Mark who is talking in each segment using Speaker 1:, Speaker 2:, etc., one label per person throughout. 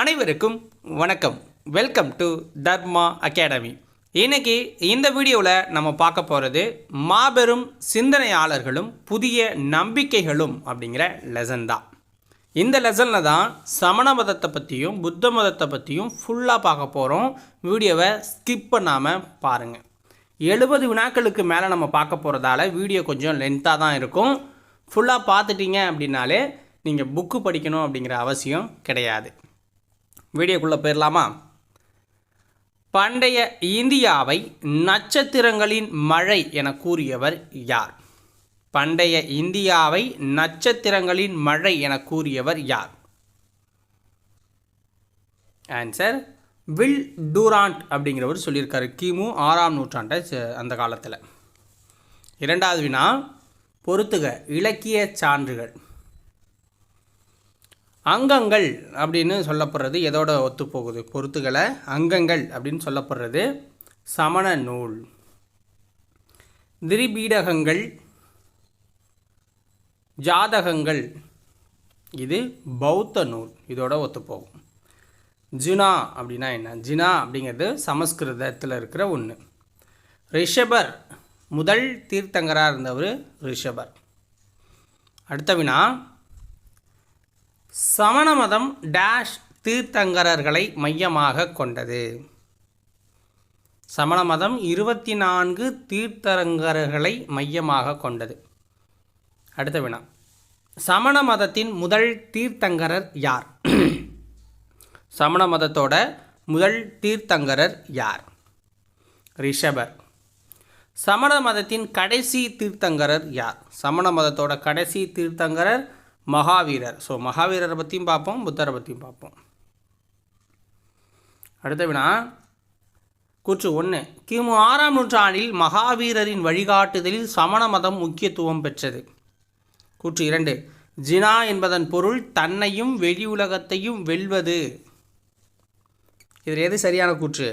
Speaker 1: அனைவருக்கும் வணக்கம். Welcome to Dharma academy இன்னைக்கு இந்த வீடியோவில் நம்ம பார்க்க போகிறது மாபெரும் சிந்தனையாளர்களும் புதிய நம்பிக்கைகளும் அப்படிங்கிற லெசன் தான். இந்த லெசனில் தான் சமண மதத்தை பற்றியும் புத்த மதத்தை பற்றியும் ஃபுல்லாக பார்க்க போகிறோம் வீடியோவை ஸ்கிப் பண்ணாமல் பாருங்கள் எழுபது வினாக்களுக்கு மேலே நம்ம பார்க்க போகிறதால வீடியோ கொஞ்சம் லென்த்தாக தான் இருக்கும். ஃபுல்லாக பார்த்துட்டீங்க அப்படின்னாலே நீங்கள் புக்கு படிக்கணும் அப்படிங்கிற அவசியம் கிடையாது. வீடியோக்குள்ளே போயிடலாமா பண்டைய இந்தியாவை நட்சத்திரங்களின் மழை என கூறியவர் யார்? பண்டைய இந்தியாவை நட்சத்திரங்களின் மழை என கூறியவர் யார்? ஆன்சர் வில் டூராண்ட் அப்படிங்கிறவர் சொல்லியிருக்காரு. கிமு ஆறாம் நூற்றாண்டை அந்த காலத்தில். இரண்டாவது வினா பொறுத்துக இலக்கிய சான்றுகள். அங்கங்கள் அப்படின்னு சொல்லப்படுறது எதோட ஒத்துப்போகுது? பொறுத்துகளை அங்கங்கள் அப்படின்னு சொல்லப்படுறது சமண நூல். திரிபீடகங்கள் ஜாதகங்கள் இது பௌத்த நூல். இதோட ஒத்துப்போகும். ஜினா அப்படின்னா என்ன? ஜினா அப்படிங்கிறது சமஸ்கிருதத்தில் இருக்கிற ஒன்று ரிஷபர் முதல் தீர்த்தங்கராக இருந்தவர் ரிஷபர். அடுத்த வினா சமண மதம் டேஷ் தீர்த்தங்கரர்களை மையமாக கொண்டது. சமண மதம் இருபத்தி நான்கு தீர்த்தங்கரர்களை மையமாக கொண்டது. அடுத்த வினா. சமண மதத்தின் முதல் தீர்த்தங்கரர் யார்? சமண மதத்தோட முதல் தீர்த்தங்கரர் யார்? ரிஷபர். சமண மதத்தின் கடைசி தீர்த்தங்கரர் யார்? சமண மதத்தோட கடைசி தீர்த்தங்கரர் மகாவீரர். ஸோ மகாவீரரை பற்றியும் பார்ப்போம் புத்தரை பற்றியும் பார்ப்போம். அடுத்த வினா கூற்று ஒன்று கிமு ஆறாம் நூற்றாண்டில் மகாவீரரின் வழிகாட்டுதலில் சமண மதம் முக்கியத்துவம் பெற்றது. கூற்று இரண்டு. ஜினா என்பதன் பொருள் தன்னையும் வெளி உலகத்தையும் வெல்வது. இதில் எது சரியான கூற்று?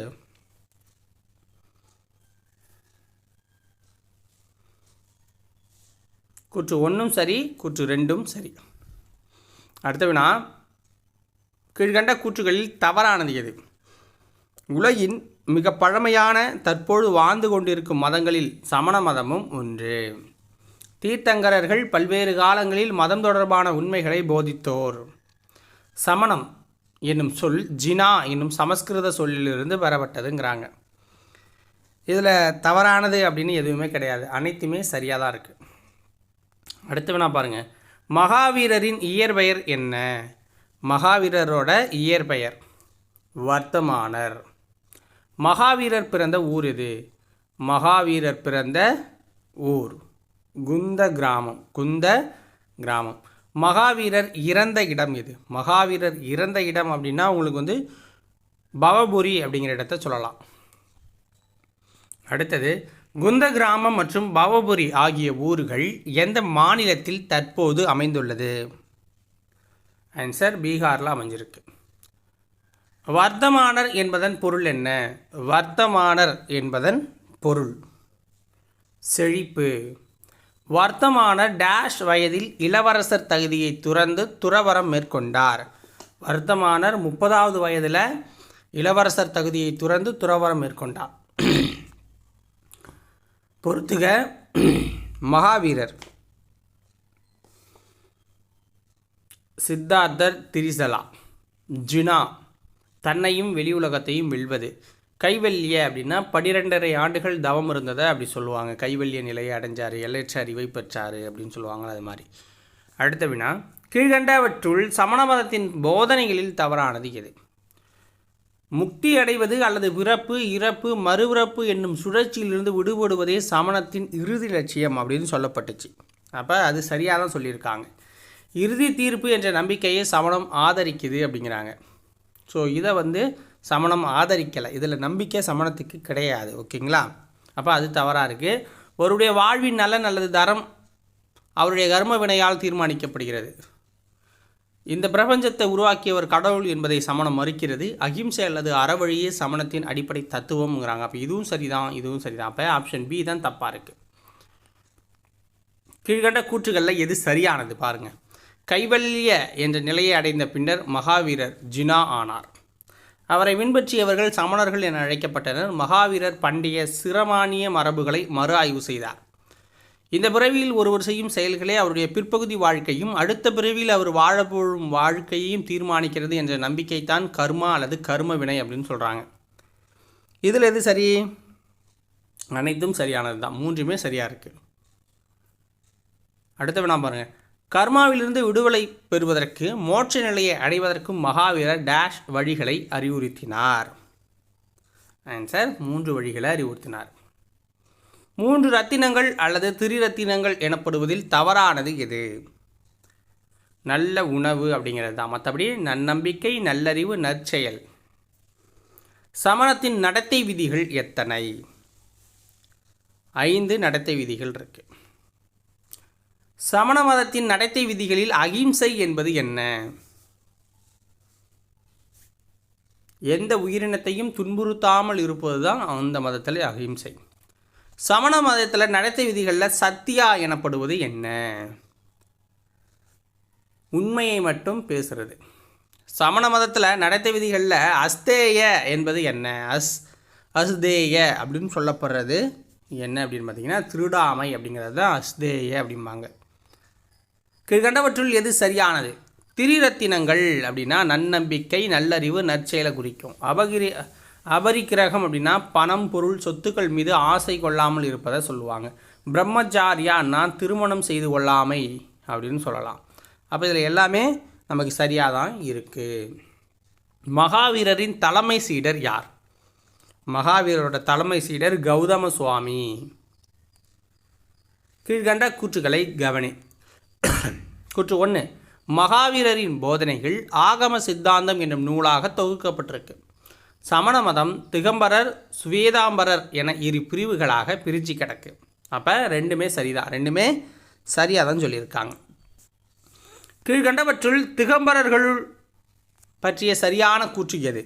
Speaker 1: கூற்று ஒன்றும் சரி கூற்று ரெண்டும் சரி. அடுத்த வினா கீழ்கண்ட கூற்றுகளில் தவறானது எது? உலகின் மிக பழமையான தற்போது வாழ்ந்து கொண்டிருக்கும் மதங்களில் சமண மதமும் ஒன்று. தீர்த்தங்கரர்கள் பல்வேறு காலங்களில் மதம் தொடர்பான உண்மைகளை போதித்தோர். சமணம் என்னும் சொல் ஜினா என்னும் சமஸ்கிருத சொல்லிலிருந்து பெறப்பட்டதுங்கிறாங்க. இதில் தவறானது அப்படின்னு எதுவுமே கிடையாது. அனைத்துமே சரியாக தான் இருக்குது அடுத்து வேணா பாருங்க. மகாவீரரின் இயற்பெயர் என்ன? மகாவீரரோட இயற்பெயர் வர்த்தமானர். மகாவீரர் பிறந்த ஊர் இது மகாவீரர் பிறந்த ஊர் குந்த கிராமம் குந்த கிராமம். மகாவீரர் இறந்த இடம் இது மகாவீரர் இறந்த இடம் அப்படின்னா உங்களுக்கு வந்து பவபுரி அப்படிங்கிற இடத்த சொல்லலாம். அடுத்தது குந்த கிராமம் மற்றும் பவபுரி ஆகிய ஊர்கள் எந்த மாநிலத்தில் தற்போது அமைந்துள்ளது? ஆன்சர் பீகாரில் அமைஞ்சிருக்கு. வர்த்தமானர் என்பதன் பொருள் என்ன? வர்த்தமானர் என்பதன் பொருள். செழிப்பு. வர்த்தமானர் டேஷ் வயதில் இளவரசர் தகுதியை துறந்து துறவரம் மேற்கொண்டார். வர்த்தமானர் முப்பதாவது வயதில் இளவரசர் தகுதியை துறந்து துறவரம் மேற்கொண்டார். பொறுத்துக. மகாவீரர். சித்தார்த்தர் திரிசலா. ஜினா. தன்னையும் வெளி உலகத்தையும் வெல்வது. கைவல்ய அப்படின்னா பனிரெண்டரை ஆண்டுகள் தவம் இருந்ததை அப்படி சொல்லுவாங்க. கைவல்ய நிலையை அடைஞ்சார் எல்லையற்ற அறிவை பெற்றார் அப்படின்னு சொல்லுவாங்க அது மாதிரி. அடுத்த வினா கீழ்கண்டவற்றுள் சமண மதத்தின் போதனைகளில் தவறானது எது? முக்தி அடைவது அல்லது பிறப்பு இறப்பு மறுபிறப்பு என்னும் சுழற்சியிலிருந்து விடுபடுவதே சமணத்தின் இறுதி லட்சியம் அப்படின்னு சொல்லப்பட்டுச்சு. அப்போ அது சரியாக தான் சொல்லியிருக்காங்க. இறுதி தீர்ப்பு என்ற நம்பிக்கையை சமணம் ஆதரிக்குது அப்படிங்கிறாங்க. ஸோ இதை வந்து சமணம் ஆதரிக்கலை. இதில் நம்பிக்கை சமணத்துக்கு கிடையாது ஓகேங்களா? அப்போ அது தவறாக இருக்குது ஒருடைய வாழ்வின் நலன் அல்லது தரம் அவருடைய கர்ம வினையால் தீர்மானிக்கப்படுகிறது. இந்த பிரபஞ்சத்தை உருவாக்கியவர் கடவுள் என்பதை சமணம் மறுக்கிறது. அகிம்சை அல்லது அறவழியே சமணத்தின் அடிப்படை தத்துவம்ங்கிறாங்க. அப்போ இதுவும் சரிதான் இதுவும் சரிதான். அப்போ ஆப்ஷன் பி தான் தப்பாக இருக்குது கீழ்கண்ட கூற்றுகளில் எது சரியானது பாருங்கள் கைவல்ய என்ற நிலையை அடைந்த பின்னர் மகாவீரர் ஜினா ஆனார். அவரை பின்பற்றியவர்கள் சமணர்கள் என அழைக்கப்பட்டனர். மகாவீரர் பண்டைய சிரமானிய மரபுகளை மறு ஆய்வு செய்தார். இந்த பிறவியில் ஒருவர் செய்யும் செயல்களே அவருடைய பிற்பகுதி வாழ்க்கையும் அடுத்த பிறவியில் அவர் வாழப்போகும் வாழ்க்கையையும் தீர்மானிக்கிறது என்ற நம்பிக்கைத்தான் கர்மா அல்லது கர்ம வினை அப்படின்னு சொல்கிறாங்க இதில் எது சரி? அனைத்தும் சரியானது தான். மூன்றுமே சரியாக இருக்குது அடுத்த வினா பாருங்கள் கர்மாவிலிருந்து விடுதலை பெறுவதற்கு மோட்ச நிலையை அடைவதற்கும் மகாவீரர் டேஷ் வழிகளை அறிவுறுத்தினார். ஆன்சர் மூன்று வழிகளை அறிவுறுத்தினார். மூன்று ரத்தினங்கள் அல்லது திரிரத்தினங்கள் எனப்படுவதில் தவறானது எது? நல்ல உணவு அப்படிங்கிறது தான் மற்றபடி நன்னம்பிக்கை நல்லறிவு நற்செயல். சமணத்தின் நடத்தை விதிகள் எத்தனை? ஐந்து நடத்தை விதிகள் இருக்கு. சமண மதத்தின் நடத்தை விதிகளில் அகிம்சை என்பது என்ன? எந்த உயிரினத்தையும் துன்புறுத்தாமல் இருப்பது தான் அந்த மதத்தில் அகிம்சை. சமண மதத்தில் நடத்தை விதிகளில் சத்தியா எனப்படுவது என்ன? உண்மையை மட்டும் பேசுறது. சமண மதத்தில் நடத்தை விதிகளில் அஸ்தேய என்பது என்ன? அஸ் அஸ்தேய அப்படின்னு சொல்லப்படுறது என்ன அப்படின்னு பார்த்தீங்கன்னா திருடாமை அப்படிங்கிறது தான் அஸ்தேய அப்படிம்பாங்க. கீழ்கண்டவற்றுள் எது சரியானது? திரிரத்தினங்கள் அப்படின்னா நன்னம்பிக்கை நல்லறிவு நற்செயலை குறிக்கும். அபகிரி அபரிக்கிரகம் அப்படின்னா பணம் பொருள் சொத்துக்கள் மீது ஆசை கொள்ளாமல் இருப்பதை சொல்லுவாங்க. பிரம்மச்சாரியான்னா திருமணம் செய்து கொள்ளாமை அப்படின்னு சொல்லலாம். அப்போ இதில் எல்லாமே நமக்கு சரியாக தான் இருக்குது மகாவீரரின் தலைமை சீடர் யார்? மகாவீரரோட தலைமை சீடர் கௌதம சுவாமி கீழ்கண்ட கூற்றுகளை கவனி. கூற்று ஒன்று மகாவீரரின் போதனைகள் ஆகம சித்தாந்தம் என்னும் நூலாக தொகுக்கப்பட்டிருக்கு. சமண மதம் திகம்பரர் சுவேதாம்பரர் என இரு பிரிவுகளாக பிரிஞ்சு கிடக்கு. அப்போ ரெண்டுமே சரிதான் ரெண்டுமே சரியாக தான் சொல்லியிருக்காங்க. கீழ்கண்டவற்றுள் திகம்பரர்கள் பற்றிய சரியான கூற்று எது?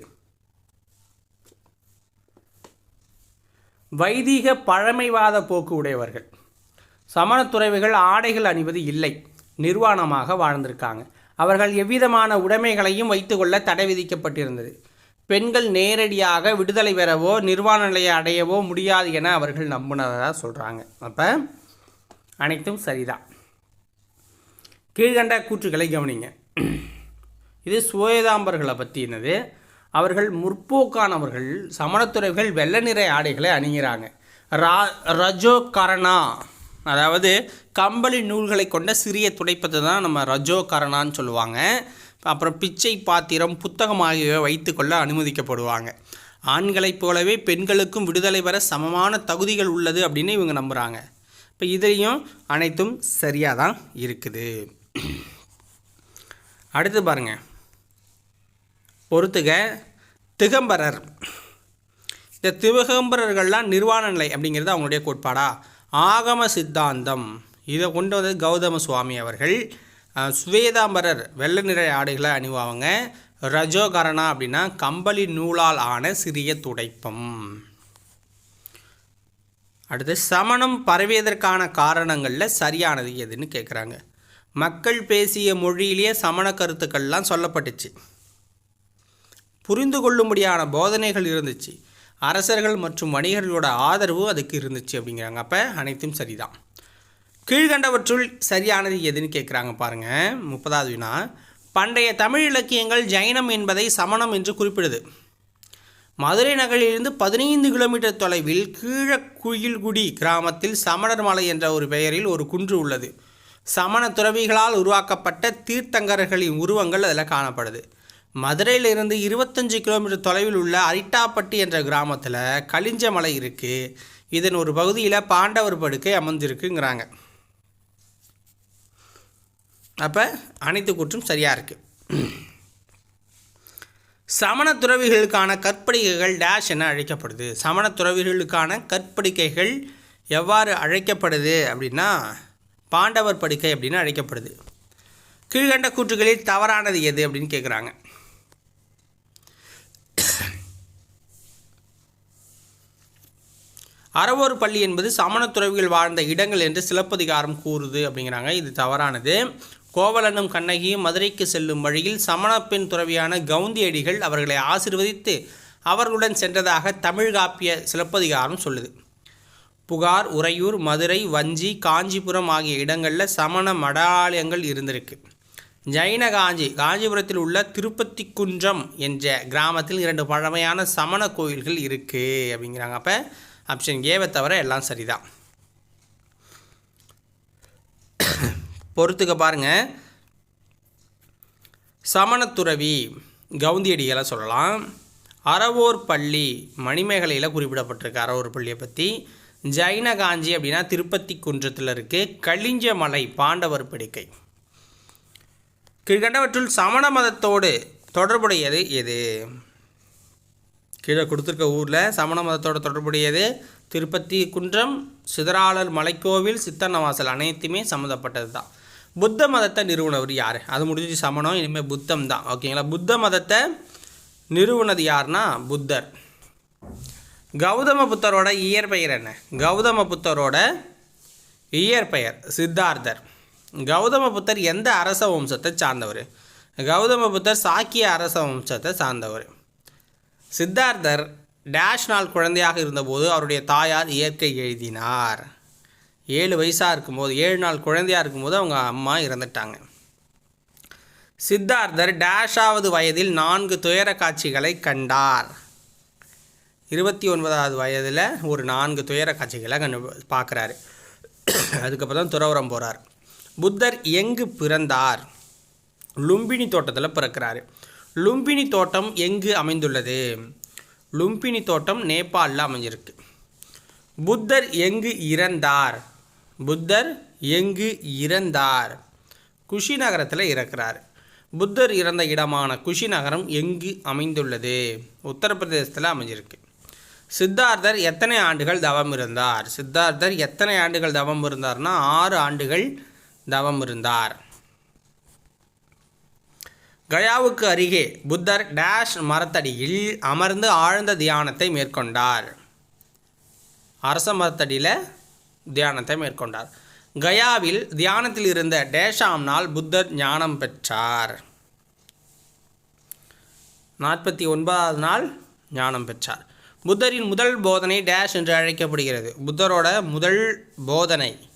Speaker 1: வைதீக பழமைவாத போக்கு உடையவர்கள். சமணத்துறைவுகள் ஆடைகள் அணிவது இல்லை. நிர்வாணமாக வாழ்ந்திருக்காங்க. அவர்கள் எவ்விதமான உடைமைகளையும் வைத்துக்கொள்ள தடை விதிக்கப்பட்டிருந்தது. பெண்கள் நேரடியாக விடுதலை பெறவோ நிர்வாண நிலையை அடையவோ முடியாது என அவர்கள் நம்பினதாக சொல்கிறாங்க அப்போ அனைத்தும் சரிதான் கீழ்கண்ட கூற்றுகளை கவனிங்க. இது சுவேதாம்பர்களை பற்றினது அவர்கள் முற்போக்கானவர்கள் சமணத்துறைகள் வெள்ளை நிற ஆடைகளை அணிகிறாங்க. ரா ரஜோ கரணா அதாவது கம்பளி நூல்களை கொண்ட சிறிய துடைப்பத்தை தான் நம்ம ரஜோ கரணான்னு சொல்லுவாங்க. அப்புறம் பிச்சை பாத்திரம் புத்தகம் ஆகியவை வைத்துக்கொள்ள அனுமதிக்கப்படுவாங்க. ஆண்களைப் போலவே பெண்களுக்கும் விடுதலை பெற சமமான தகுதிகள் உள்ளது அப்படின்னு இவங்க நம்புகிறாங்க இப்போ இதையும் அனைத்தும் சரியாக தான் இருக்குது. அடுத்து பாருங்கள் பொறுத்துக திகம்பரர். இந்த திகம்பரர்கள்லாம் நிர்வாண நிலை அப்படிங்கிறது அவங்களுடைய கோட்பாடா? ஆகம சித்தாந்தம். இதை கொண்டு வந்தது கௌதம சுவாமி அவர்கள். சுவேதாம்பரர் வெள்ளை நிற ஆடைகளை அணிவாங்க. ரஜோகரணா அப்படின்னா கம்பளி நூலால் ஆன சிறிய துடைப்பம். அடுத்து சமணம் பரவியதற்கான காரணங்களில் சரியானது எதுன்னு கேட்குறாங்க மக்கள் பேசிய மொழியிலேயே சமண கருத்துக்கள்லாம் சொல்லப்பட்டுச்சு. புரிந்து கொள்ளும்படியான போதனைகள் இருந்துச்சு. அரசர்கள் மற்றும் வணிகர்களோட ஆதரவு அதுக்கு இருந்துச்சு அப்படிங்கிறாங்க. அப்போ அனைத்தும் சரிதான். கீழ்கண்டவற்றுள் சரியானது எதுன்னு கேட்குறாங்க பாருங்கள் முப்பதாவது வினா. பண்டைய தமிழ் இலக்கியங்கள் ஜைனம் என்பதை சமணம் என்று குறிப்பிடுது. மதுரை நகரிலிருந்து பதினைந்து கிலோமீட்டர் தொலைவில் கீழக்குயில்குடி கிராமத்தில் சமணர் மலை என்ற ஒரு பெயரில் ஒரு குன்று உள்ளது. சமண துறவிகளால் உருவாக்கப்பட்ட தீர்த்தங்கரர்களின் உருவங்கள் அதில் காணப்படுது. மதுரையிலிருந்து இருபத்தஞ்சு கிலோமீட்டர் தொலைவில் உள்ள அரிட்டாப்பட்டி என்ற கிராமத்தில் கலிஞ்ச மலை இருக்குது இதன் ஒரு பகுதியில் பாண்டவர் படுக்கை அமர்ந்திருக்குங்கிறாங்க. அப்போ அனைத்து கூற்றும் சரியாக இருக்குது சமண துறவிகளுக்கான கற்படிகைகள் டேஷ் என அழைக்கப்படுது. சமண துறவிகளுக்கான கற்படிக்கைகள் எவ்வாறு அழைக்கப்படுது அப்படின்னா பாண்டவர் படுக்கை அப்படின்னு அழைக்கப்படுது. கீழ்கண்ட கூற்றுகளில் தவறானது எது அப்படின்னு கேட்குறாங்க அறவோர் பள்ளி என்பது சமண துறவிகள் வாழ்ந்த இடங்கள் என்று சிலப்பதிகாரம் கூறுது அப்படிங்கிறாங்க. இது தவறானது. கோவலனும் கண்ணகியும் மதுரைக்கு செல்லும் வழியில் சமண பெண் துறவியான கவுந்தியடிகள் அவர்களை ஆசிர்வதித்து அவர்களுடன் சென்றதாக தமிழ் காப்பிய சிலப்பதிகாரம் சொல்லுது. புகார் உறையூர் மதுரை வஞ்சி காஞ்சிபுரம் ஆகிய இடங்களில் சமண மடாலயங்கள் இருந்திருக்கு. ஜைன காஞ்சி காஞ்சிபுரத்தில் உள்ள திருப்பத்தி குன்றம் என்ற கிராமத்தில் இரண்டு பழமையான சமண கோயில்கள் இருக்குது அப்படிங்கிறாங்க. அப்போ ஆப்ஷன் ஏவை தவிர எல்லாம் சரிதான். பொறுத்துக்க பாருங்க. சமணத்துறவி கவுந்தியடிகளை சொல்லலாம். அறவோர் பள்ளி மணிமேகலையில் குறிப்பிடப்பட்டிருக்கு அறவோர் பள்ளியை பற்றி ஜைன காஞ்சி அப்படின்னா திருப்பத்தி குன்றத்தில் இருக்குது கலிஞ்ச மலை பாண்டவர் பிடிக்கை. கீழ்கண்டவற்றுள் சமண மதத்தோடு தொடர்புடையது எது? கீழே கொடுத்துருக்க ஊரில் சமண மதத்தோட தொடர்புடையது திருப்பதி குன்றம் சிதறாளர் மலைக்கோவில் சித்தன்னவாசல் அனைத்துமே சம்மந்தப்பட்டது தான் புத்த மதத்தை நிறுவனவர் யார்? அது முடிஞ்சு சமணம் இனிமேல் புத்தம் தான். ஓகேங்களா புத்த மதத்தை நிறுவனது யாருன்னா புத்தர். கௌதம புத்தரோட இயற்பெயர் என்ன? கௌதம புத்தரோட இயற்பெயர் சித்தார்த்தர். கௌதம புத்தர் எந்த அரச வம்சத்தை சார்ந்தவர்? கௌதம புத்தர் சாக்கிய அரச வம்சத்தை சார்ந்தவர். சித்தார்த்தர் டேஷ் நாள் குழந்தையாக இருந்தபோது அவருடைய தாயார் இயற்கை எழுதினார். ஏழு வயசாக இருக்கும்போது ஏழு நாள் குழந்தையாக இருக்கும்போது அவங்க அம்மா இறந்துட்டாங்க. சித்தார்த்தர் டேஷாவது வயதில் நான்கு துயர காட்சிகளை கண்டார். இருபத்தி ஒன்பதாவது வயதில் ஒரு நான்கு துயர காட்சிகளை கண்டு பார்க்குறாரு. அதுக்கப்புறம் தான் துறவரம் போகிறார் புத்தர் எங்கு பிறந்தார்? லும்பினி தோட்டத்தில் பிறக்கிறாரு. லும்பினி தோட்டம் எங்கு அமைந்துள்ளது? லும்பினி தோட்டம் நேபாளில் அமைஞ்சிருக்கு. புத்தர் எங்கு இறந்தார்? புத்தர் எங்கு இறந்தார்? குஷி நகரத்தில் இறக்கிறார். புத்தர் இறந்த இடமான குஷி நகரம் எங்கு அமைந்துள்ளது? உத்தரப்பிரதேசத்தில் அமைஞ்சிருக்கு. சித்தார்த்தர் எத்தனை ஆண்டுகள் தவம் இருந்தார்? சித்தார்த்தர் எத்தனை ஆண்டுகள் தவம் இருந்தார்னா ஆறு ஆண்டுகள் தவம் இருந்தார். கயாவுக்கு அருகே புத்தர் டேஷ் மரத்தடியில் அமர்ந்து ஆழ்ந்த தியானத்தை மேற்கொண்டார். அரச மரத்தடியில் தியானத்தை மேற்கொண்டார். கயாவில் தியானத்தில் இருந்த டேஷாம் நாள் புத்தர் ஞானம் பெற்றார். நாற்பத்தி ஒன்பதாவது நாள் ஞானம் பெற்றார். புத்தரின் முதல் போதனை டேஷ் என்று அழைக்கப்படுகிறது. புத்தரோட முதல் போதனை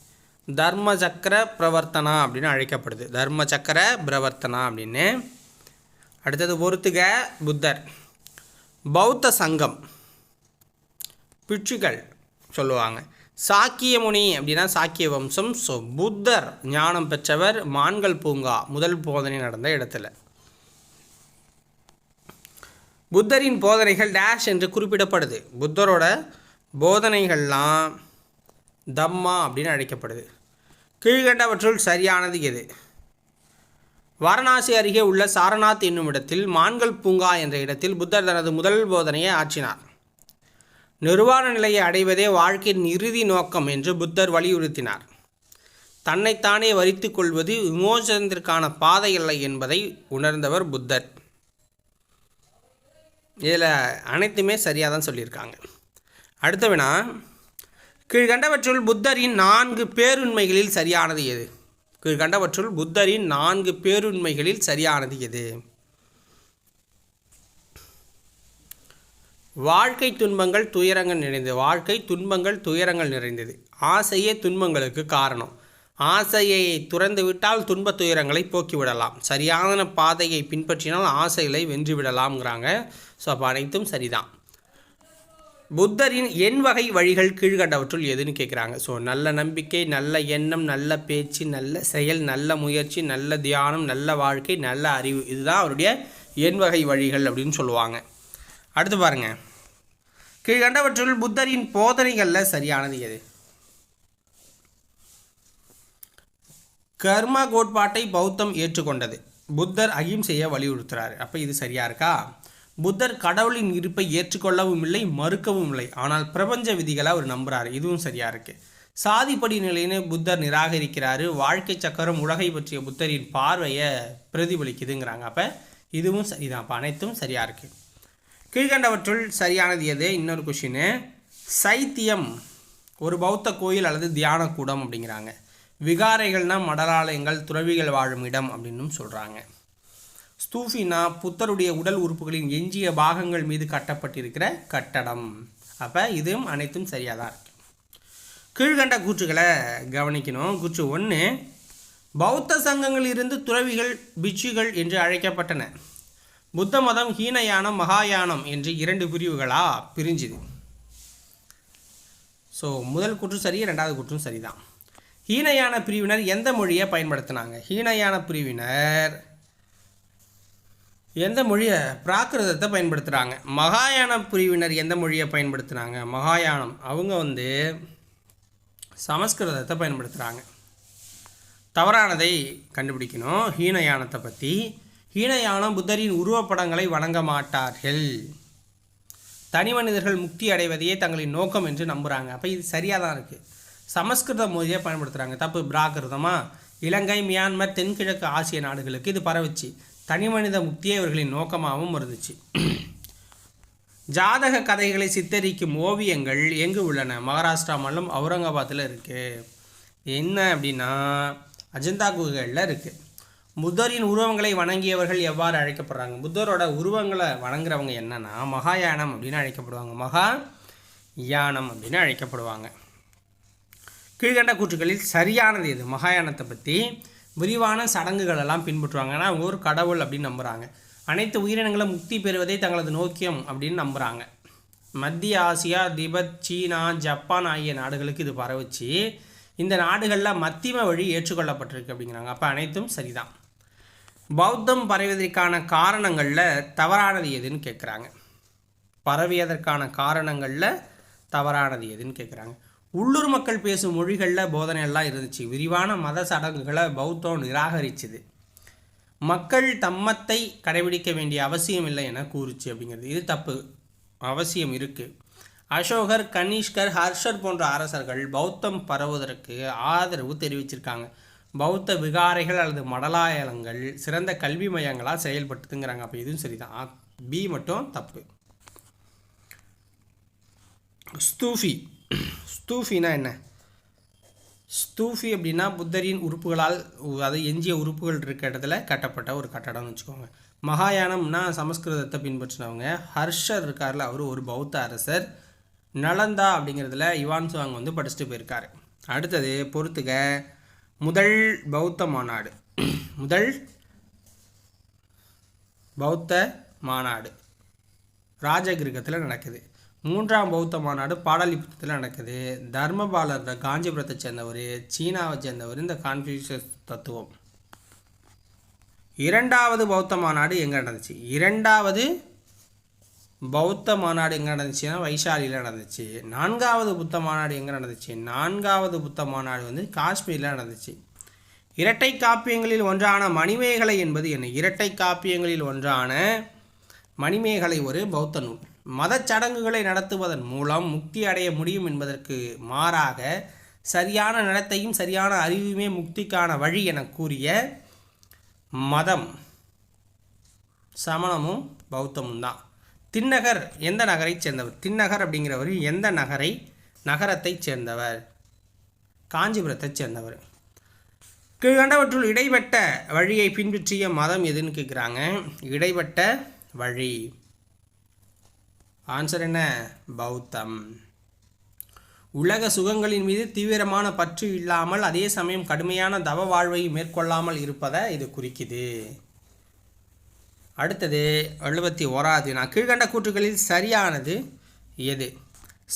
Speaker 1: தர்ம சக்கர பிரவர்த்தனா அப்படின்னு அழைக்கப்படுது. தர்ம சக்கர பிரவர்த்தனா அப்படின்னு. அடுத்தது பொறுத்துக புத்தர். பௌத்த சங்கம் பிட்சுகள் சொல்லுவாங்க. சாக்கியமுனி அப்படின்னா சாக்கிய வம்சம் ஸோ புத்தர் ஞானம் பெற்றவர் மான்கள் பூங்கா முதல் போதனை நடந்த இடத்துல. புத்தரின் போதனைகள் டேஷ் என்று குறிப்பிடப்படுது. புத்தரோட போதனைகள்லாம் தம்மா அப்படின்னு அழைக்கப்படுது. கீழ்கண்டவற்றுள் சரியானது எது? வாரணாசி அருகே உள்ள சாரநாத் என்னும் இடத்தில் மான்கள் பூங்கா என்ற இடத்தில் புத்தர் தனது முதல் போதனையை ஆற்றினார். நிர்வாண நிலையை அடைவதே வாழ்க்கையின் இறுதி நோக்கம் என்று புத்தர் வலியுறுத்தினார். தன்னைத்தானே வரித்து கொள்வது விமோசனத்திற்கான பாதை இல்லை என்பதை உணர்ந்தவர் புத்தர். இதில் அனைத்துமே சரியாக தான் சொல்லியிருக்காங்க. அடுத்த வினா கீழ்கண்டவற்றுள் புத்தரின் நான்கு பேருண்மைகளில் சரியானது எது? கீழ்கண்டவற்றுள் புத்தரின் நான்கு பேருண்மைகளில் சரியானது எது? வாழ்க்கை துன்பங்கள் துயரங்கள் நிறைந்தது. வாழ்க்கை துன்பங்கள் துயரங்கள் நிறைந்தது. ஆசையே துன்பங்களுக்கு காரணம். ஆசையை துறந்துவிட்டால் துன்ப துயரங்களை போக்கிவிடலாம். சரியான பாதையை பின்பற்றினால் ஆசைகளை வென்றுவிடலாம்ங்கிறாங்க. ஸோ அப்போ அனைத்தும் சரிதான். புத்தரின் எண் வகை வழிகள் கீழ்கண்டவற்றுள் எதுன்னு கேட்குறாங்க ஸோ நல்ல நம்பிக்கை நல்ல எண்ணம் நல்ல பேச்சு நல்ல செயல் நல்ல முயற்சி நல்ல தியானம் நல்ல வாழ்க்கை நல்ல அறிவு. இதுதான் அவருடைய எண் வகை வழிகள் அப்படின்னு சொல்லுவாங்க. அடுத்து பாருங்க. கீழ்கண்டவற்றுள் புத்தரின் போதனைகளில் சரியானது எது? கர்ம கோட்பாட்டை பௌத்தம் ஏற்றுக்கொண்டது. புத்தர் அகிம்சையை வலியுறுத்துறாரு. அப்போ இது சரியா இருக்கா? புத்தர் கடவுளின் இருப்பை ஏற்றுக்கொள்ளவும் இல்லை மறுக்கவும் இல்லை. ஆனால் பிரபஞ்ச விதிகளை அவர் நம்புகிறார் இதுவும் சரியா இருக்கு. சாதிப்படி நிலைன்னு புத்தர் நிராகரிக்கிறாரு. வாழ்க்கை சக்கரம் உலகை பற்றிய புத்தரின் பார்வையை பிரதிபலிக்குதுங்கிறாங்க. அப்போ இதுவும் சரிதான். அப்போ அனைத்தும் சரியா இருக்குது கீழ்கண்டவற்றுள் சரியானது எது? இன்னொரு கொஷின் சைத்தியம் ஒரு பௌத்த கோயில் அல்லது தியான கூடம் அப்படிங்கிறாங்க. விகாரைகள்னா மடலாலயங்கள் துறவிகள் வாழும் இடம் அப்படின்னும் சொல்கிறாங்க ஸ்தூஃபினா புத்தருடைய உடல் உறுப்புகளின் எஞ்சிய பாகங்கள் மீது கட்டப்பட்டிருக்கிற கட்டடம். அப்போ இதுவும் அனைத்தும் சரியாக தான் இருக்கு. கீழ்கண்ட கூற்றுகளை கவனிக்கணும். கூற்று ஒன்று பௌத்த சங்கங்களில் இருந்து துறவிகள் பிட்சுகள் என்று அழைக்கப்பட்டன. புத்த மதம் ஹீனயானம் மகாயானம் என்று இரண்டு பிரிவுகளாக பிரிஞ்சுது. ஸோ முதல் குற்றம் சரி ரெண்டாவது குற்றம் சரிதான். ஹீனயான பிரிவினர் எந்த மொழியை பயன்படுத்தினாங்க? ஹீனயான பிரிவினர் எந்த மொழியை பிராகிருதத்தை பயன்படுத்துகிறாங்க மகாயான பிரிவினர் எந்த மொழியை பயன்படுத்துனாங்க? மகாயானம். அவங்க வந்து சமஸ்கிருதத்தை பயன்படுத்துகிறாங்க தவறானதை கண்டுபிடிக்கணும். ஹீனயானத்தை பற்றி ஹீனயானம் புத்தரின் உருவப்படங்களை வணங்க மாட்டார்கள். தனி மனிதர்கள் முக்தி அடைவதையே தங்களின் நோக்கம் என்று நம்புகிறாங்க அப்போ இது சரியாக தான் இருக்குது சமஸ்கிருத மொழியை பயன்படுத்துகிறாங்க தப்பு பிராகிருதமாக இலங்கை மியான்மர் தென்கிழக்கு ஆசிய நாடுகளுக்கு இது பரவிச்சு. தனி மனித முக்தியே இவர்களின் நோக்கமாகவும் இருந்துச்சு ஜாதக கதைகளை சித்தரிக்கும் ஓவியங்கள் எங்கு உள்ளன? மகாராஷ்டிரா மாநிலம் அவுரங்காபாத்தில் இருக்குது என்ன அப்படின்னா அஜந்தா குகைகளில் இருக்குது புத்தரின் உருவங்களை வணங்கியவர்கள் எவ்வாறு அழைக்கப்படுறாங்க? புத்தரோட உருவங்களை வணங்குறவங்க என்னன்னா மகாயானம் அப்படின்னு அழைக்கப்படுவாங்க. மகா யானம் அப்படின்னு அழைக்கப்படுவாங்க. கீழ்கண்ட கூற்றுகளில் சரியானது எது? மகாயானத்தை பற்றி விரிவான சடங்குகள் எல்லாம் பின்பற்றுவாங்க. ஏன்னா அவங்க ஒரு கடவுள் அப்படின்னு நம்புகிறாங்க அனைத்து உயிரினங்களும் முக்தி பெறுவதே தங்களது நோக்கியம் அப்படின்னு நம்புகிறாங்க மத்திய ஆசியா திபெத் சீனா ஜப்பான் ஆகிய நாடுகளுக்கு இது பரவுச்சு. இந்த நாடுகளில் மத்திம வழி ஏற்றுக்கொள்ளப்பட்டிருக்கு அப்படிங்கிறாங்க. அப்போ அனைத்தும் சரிதான். பௌத்தம் பரவியதற்கான காரணங்களில் தவறானது எதுன்னு கேட்குறாங்க பரவியதற்கான காரணங்களில் தவறானது எதுன்னு கேட்குறாங்க உள்ளூர் மக்கள் பேசும் மொழிகளில் போதனை எல்லாம் இருந்துச்சு. விரிவான மத சடங்குகளை பௌத்தம் நிராகரிச்சுது. மக்கள் தம்மத்தை கடைபிடிக்க வேண்டிய அவசியம் இல்லை என கூறுச்சு அப்படிங்கிறது. இது தப்பு. அவசியம் இருக்குது அசோகர் கனிஷ்கர் ஹர்ஷர் போன்ற அரசர்கள் பௌத்தம் பரவுவதற்கு ஆதரவு தெரிவிச்சிருக்காங்க. பௌத்த விகாரைகள் அல்லது மடலாயலங்கள் சிறந்த கல்வி மையங்களாக செயல்பட்டுதுங்கிறாங்க. அப்போ இதுவும் சரிதான். பி மட்டும் தப்பு. ஸ்தூஃபி. ஸ்தூஃபினா என்ன? ஸ்தூஃபி அப்படின்னா புத்தரின் உறுப்புகளால் அது எஞ்சிய உறுப்புகள் இருக்க இடத்துல கட்டப்பட்ட ஒரு கட்டடம்னு வச்சுக்கோங்க. மகாயானம்னா சமஸ்கிருதத்தை பின்பற்றினவங்க. ஹர்ஷர் இருக்கார்ல அவர் ஒரு பௌத்த அரசர். நலந்தா அப்படிங்கிறதுல இவான்சுவாங் வந்து படிச்சுட்டு போயிருக்காரு. அடுத்தது பொறுத்துக்க முதல் பௌத்த மாநாடு. முதல் பௌத்த மாநாடு. ராஜகிருகத்தில் நடக்குது. மூன்றாம் பௌத்த மாநாடு பாடலிபுத்தத்தில் நடக்குது. தர்மபாலர் காஞ்சிபுரத்தை சேர்ந்தவர் சீனாவை சேர்ந்தவர் இந்த கான்ஃபியூஷியஸ் தத்துவம். இரண்டாவது பௌத்த மாநாடு எங்கே நடந்துச்சு? இரண்டாவது பௌத்த மாநாடு எங்கே நடந்துச்சுன்னா வைஷாலியில் நடந்துச்சு. நான்காவது புத்த மாநாடு எங்கே நடந்துச்சு? நான்காவது புத்த மாநாடு வந்து காஷ்மீரில் நடந்துச்சு. இரட்டை காப்பியங்களில் ஒன்றான மணிமேகலை என்பது என்ன? இரட்டை காப்பியங்களில் ஒன்றான மணிமேகலை ஒரு பௌத்த நூல். மதச்சடங்குகளை நடத்துவதன் மூலம் முக்தி அடைய முடியும் என்பதற்கு மாறாக சரியான நடத்தையும் சரியான அறிவுமே முக்திக்கான வழி என கூறிய மதம் சமணமும் பௌத்தமும் தான். தின்னகர் எந்த நகரைச் சேர்ந்தவர்? தின்னகர் அப்படிங்கிறவர் எந்த நகரை நகரத்தைச் சேர்ந்தவர்? காஞ்சிபுரத்தைச் சேர்ந்தவர். கீழ்கண்டவற்றுள் இடைப்பட்ட வழியை பின்பற்றிய மதம் எதுன்னு கேட்குறாங்க இடைப்பட்ட வழி. ஆன்சர் என்ன? பௌத்தம். உலக சுகங்களின் மீது தீவிரமான பற்று இல்லாமல் அதே சமயம் கடுமையான தவ வாழ்வை மேற்கொள்ளாமல் இருப்பதை இது குறிக்குது. அடுத்தது எழுபத்தி ஓராவது. நான் கீழ்கண்ட கூற்றுகளில் சரியானது எது?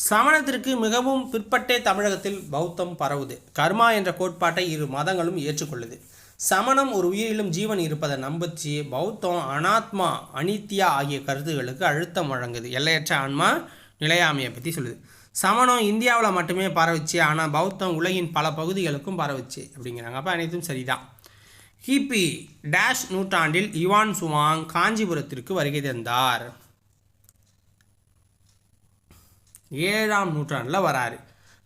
Speaker 1: சமணத்திற்கு மிகவும் பிற்பட்டே தமிழகத்தில் பௌத்தம் பரவுது. கர்மா என்ற கோட்பாட்டை இரு மதங்களும் ஏற்றுக்கொள்ளுது. சமணம் ஒரு உயிரிலும் ஜீவன் இருப்பதை நம்பிச்சு பௌத்தம் அனாத்மா அனித்யா ஆகிய கருத்துகளுக்கு அழுத்தம் வழங்குது. எல்லையற்ற ஆன்மா நிலையாமையை பற்றி சொல்லுது. சமணம் இந்தியாவில் மட்டுமே பரவுச்சு ஆனால் பௌத்தம் உலகின் பல பகுதிகளுக்கும் பரவுச்சு அப்படிங்கிறாங்க. அப்போ அனைத்தும் சரிதான். கிபி டேஷ் நூற்றாண்டில் யுவான் சுவாங் காஞ்சிபுரத்திற்கு வருகை தந்தார். ஏழாம் நூற்றாண்டில் வராரு.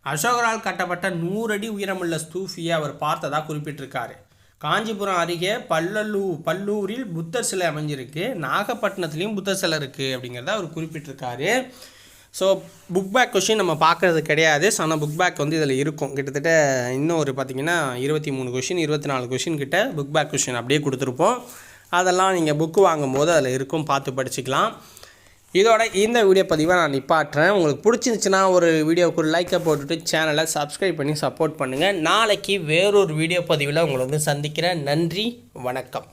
Speaker 1: அசோகரால் கட்டப்பட்ட நூறடி உயரமுள்ள ஸ்தூஃபியை அவர் பார்த்ததா குறிப்பிட்டிருக்காரு. காஞ்சிபுரம் அருகே பல்லல்லூ பல்லூரில் புத்தர் சிலை அமைஞ்சிருக்கு. நாகப்பட்டினத்துலேயும் புத்தர் சிலை இருக்குது அப்படிங்கிறத அவர் குறிப்பிட்டிருக்காரு. ஸோ புக் பேக் கொஷின் நம்ம பார்க்குறது கிடையாது. ஸோ ஆனால் புக் பேக் வந்து இதில் இருக்கும். கிட்டத்தட்ட இன்னும் ஒரு பார்த்திங்கன்னா இருபத்தி மூணு கொஷின் இருபத்தி நாலு கொஷின் கிட்ட புக் பேக் கொஷின் அப்படியே கொடுத்துருப்போம். அதெல்லாம் நீங்கள் புக்கு வாங்கும்போது அதில் இருக்கும். பார்த்து படிச்சுக்கலாம். இதோட இந்த வீடியோ பதிவை நான் நிப்பாட்டுறேன். உங்களுக்கு பிடிச்சிருந்துச்சுன்னா ஒரு வீடியோவுக்கு ஒரு லைக்கை போட்டுட்டு சேனலை சப்ஸ்கிரைப் பண்ணி சப்போர்ட் பண்ணுங்கள் நாளைக்கு வேறொரு வீடியோ பதிவில் உங்களை வந்து சந்திக்கிறேன். நன்றி வணக்கம்.